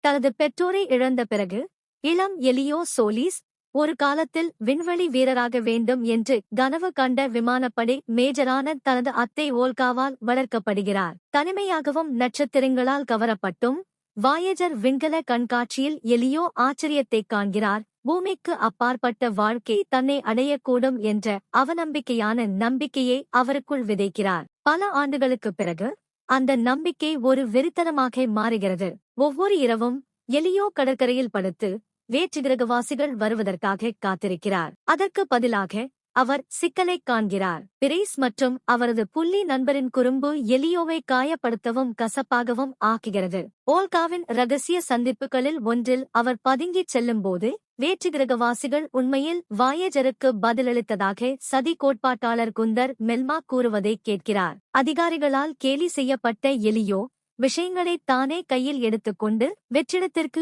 தனது பெற்றோரை இழந்த பிறகு இளம் எலியோ சோலிஸ் ஒரு காலத்தில் விண்வெளி வீரராக வேண்டும் என்று கனவு கண்ட விமானப்படை மேஜரான தனது அத்தை ஓல்காவால் வளர்க்கப்படுகிறார். தனிமையாகவும் நட்சத்திரங்களால் கவரப்பட்டும் வாயேஜர் விண்கல கண்காட்சியில் எலியோ ஆச்சரியத்தைக் காண்கிறார். பூமிக்கு அப்பாற்பட்ட வாழ்க்கை தன்னை அடையக்கூடும் என்ற அவநம்பிக்கையான நம்பிக்கையை அவருக்குள் விதைக்கிறார். பல ஆண்டுகளுக்குப் பிறகு அந்த நம்பிக்கை ஒரு வெறித்தனமாக மாறுகிறது. ஒவ்வொரு இரவும் எலியோ கடற்கரையில் படுத்து வேற்றுகிரகவாசிகள் வருவதற்காக காத்திருக்கிறார். அதற்கு பதிலாக அவர் சிக்கலைக் காண்கிறார். பிரேஸ் மற்றும் அவரது புள்ளி நண்பரின் குறும்பு எலியோவை காயப்படுத்தவும் கசப்பாகவும் ஆக்குகிறது. ஓல்காவின் ரகசிய சந்திப்புகளில் ஒன்றில் அவர் பதுங்கிச் செல்லும்போது வேற்றுகிரகவாசிகள் உண்மையில் வாயேஜருக்கு பதிலளித்ததாக சதி கோட்பாட்டாளர் குந்தர் மெல்மா கூறுவதை கேட்கிறார். அதிகாரிகளால் கேலி செய்யப்பட்ட எலியோ விஷயங்களை தானே கையில் எடுத்துக்கொண்டு வெற்றிடத்திற்கு